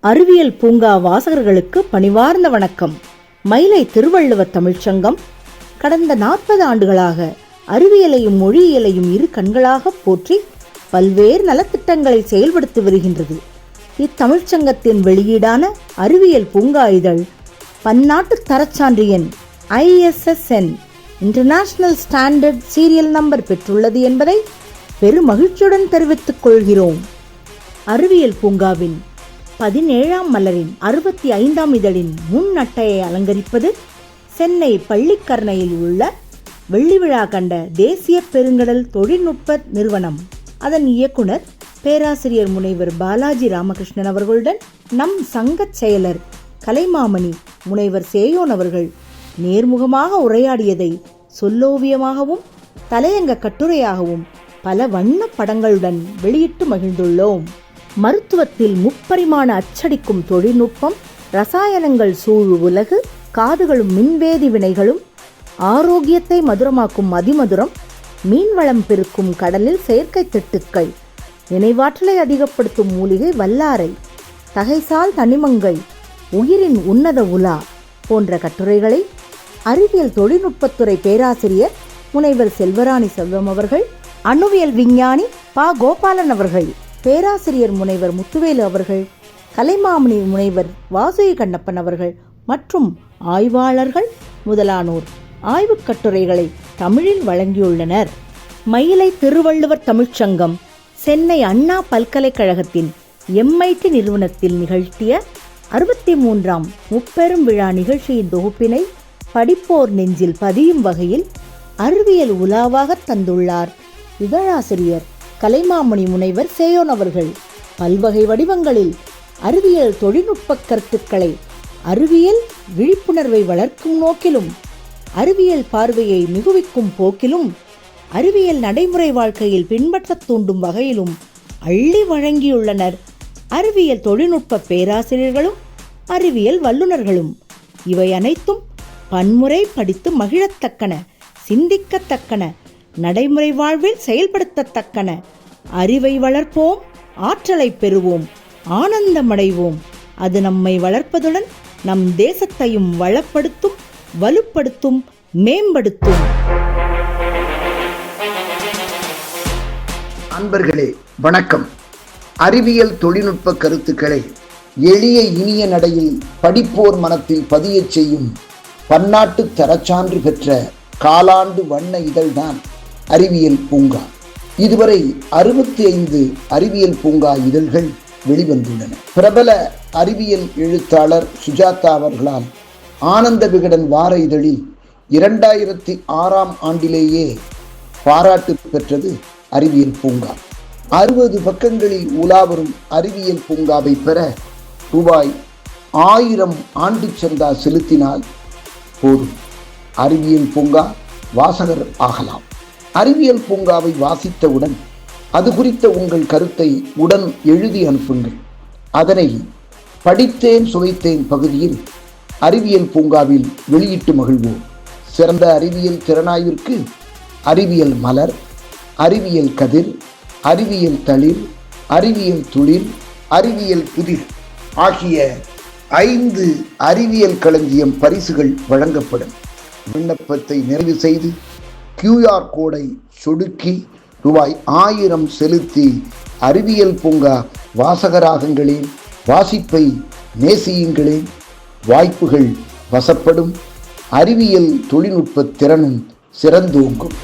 அறிவியல் பூங்கா வாசகர்களுக்கு பணிவார்ந்த வணக்கம். மயிலை திருவள்ளுவர் தமிழ்ச்சங்கம். கடந்த நாற்பது ஆண்டுகளாக அறிவியலையும் மொழியியலையும் இரு கண்களாக போற்றி பல்வேறு நலத்திட்டங்களை செயல்படுத்தி வருகின்றது. இத்தமிழ்ச்சங்கத்தின் வெளியீடான அறிவியல் பூங்கா இதழ் பன்னாட்டு தரச்சான்றியன் ISSN international standard serial number பெற்றுள்ளது என்பதை பெருமகிழ்ச்சியுடன் தெரிவித்துக் கொள்கிறோம். அறிவியல் பூங்காவின் பதினேழாம் மலரின் அறுபத்தி ஐந்தாம் இதழின் முன் அட்டையை அலங்கரிப்பது சென்னை பள்ளிக்கரணையில் உள்ள வெள்ளி விழா கண்ட தேசிய பெருங்கடல் தொழில்நுட்ப நிறுவனம். அதன் இயக்குனர் பேராசிரியர் முனைவர் பாலாஜி ராமகிருஷ்ணன் அவர்களுடன் நம் சங்கச் செயலர் கலைமாமணி முனைவர் சேயோன் அவர்கள் நேர்முகமாக உரையாடியதை சொல்லோவியமாகவும் தலையங்க கட்டுரையாகவும் பல வண்ண படங்களுடன் வெளியிட்டு மகிழ்ந்துள்ளோம். மருத்துவத்தில் முப்பரிமாண அச்சடிக்கும் தொழில்நுட்பம் ரசாயனங்கள் சூழ் உலகு காதுகளும் மின்வேதி வினைகளும் ஆரோக்கியத்தை மதுரமாக்கும் அதிமதுரம் மீன்வளம் பெருக்கும் கடலில் செயற்கை திட்டுக்கள் நினைவாற்றலை அதிகப்படுத்தும் மூலிகை வல்லாரை தகைசால் தனிமங்கள் உயிரின் உன்னத உலா போன்ற கட்டுரைகளை அறிவியல் தொழில்நுட்பத்துறை பேராசிரியர் முனைவர் செல்வராணி செல்வம் அவர்கள் அணுவியல் விஞ்ஞானி பா. கோபாலன் அவர்கள் பேராசிரியர் முனைவர் முத்துவேலு அவர்கள் கலைமாமணி முனைவர் வாசுகி கண்ணப்பன் அவர்கள் மற்றும் ஆய்வாளர்கள் முதலானோர் ஆய்வுக் கட்டுரைகளை தமிழில் வழங்கியுள்ளனர். மயிலை திருவள்ளுவர் தமிழ்ச்சங்கம் சென்னை அண்ணா பல்கலைக்கழகத்தின் எம்ஐடி நிறுவனத்தில் நிகழ்த்திய அறுபத்தி மூன்றாம் முப்பெரும் விழா நிகழ்ச்சியின் தொகுப்பினை படிப்போர் நெஞ்சில் பதியும் வகையில் அறிவியல் உலாவாக தந்துள்ளார். இதழாசிரியர் கலைமாமணி முனைவர் சேயோன் அவர்கள். பல்வகை வடிவங்களில் அறிவியல் தொழில்நுட்ப கருத்துக்களை அறிவியல் விழிப்புணர்வை வளர்க்கும் நோக்கிலும் அறிவியல் பார்வையை மிகுவிக்கும் போக்கிலும் அறிவியல் நடைமுறை வாழ்க்கையில் பின்பற்றத் தூண்டும் வகையிலும் அள்ளி வழங்கியுள்ளனர். அறிவியல் தொழில்நுட்ப பேராசிரியர்களும் அறிவியல் வல்லுநர்களும். இவை அனைத்தும் பன்முறை படித்து மகிழத்தக்கன சிந்திக்கத்தக்கன நடைமுறை வாழ்வில் செயல்படுத்தத்தக்கன. அறிவை வளர்ப்போம் ஆற்றலை பெறுவோம் ஆனந்தமடைவோம். அது நம்மை வளர்ப்பதுடன் நம் தேசத்தையும் வளப்படுத்தும் வலுப்படுத்தும் மேம்படுத்தும். அன்பர்களே வணக்கம். அறிவியல் தொழில்நுட்ப கருத்துக்களை எளிய இனிய நடையில் படிப்போர் மனத்தில் பதியச் செய்யும் பன்னாட்டு தரச்சான்று பெற்ற காலாண்டு வண்ண இதழ்தான். அறிவியல் பூங்கா. இதுவரை அறுபத்தி ஐந்து அறிவியல் பூங்கா இதழ்கள் வெளிவந்துள்ளன. பிரபல அறிவியல் எழுத்தாளர் சுஜாதா அவர்களால் ஆனந்த விகடன் வார இதழில் இரண்டாயிரத்தி ஆறாம் ஆண்டிலேயே பாராட்டு பெற்றது அறிவியல் பூங்கா. அறுபது பக்கங்களில் உலாவரும் அறிவியல் பூங்காவை பெற ரூபாய் ஆயிரம் ஆண்டு சந்தா செலுத்தினால் போதும். அறிவியல் பூங்கா வாசகர் ஆகலாம். அறிவியல் பூங்காவை வாசித்தவுடன் அது குறித்த உங்கள் கருத்தை உடன் எழுதி அனுப்புங்கள். அதனை படித்தேன் சுவைத்தேன் பகுதியில் அறிவியல் பூங்காவில் வெளியிட்டு மகிழ்வோம். சிறந்த அறிவியல் திறனாய்விற்கு அறிவியல் மலர் அறிவியல் கதிர் அறிவியல் தளிர் அறிவியல் துளிர் அறிவியல் புதிர் ஆகிய ஐந்து அறிவியல் களஞ்சியம் பரிசுகள் வழங்கப்படும். விண்ணப்பத்தை நிறைவு செய்து கியூஆர் கோடை சொடுக்கி ரூபாய் ஆயிரம் செலுத்தி அறிவியல் பூங்கா வாசகராகங்களின் வாசிப்பை நேசியுங்களேன். வாய்ப்புகள் வசப்படும். அறிவியல் தொழில்நுட்ப திறனும் சிறந்தோங்கும்.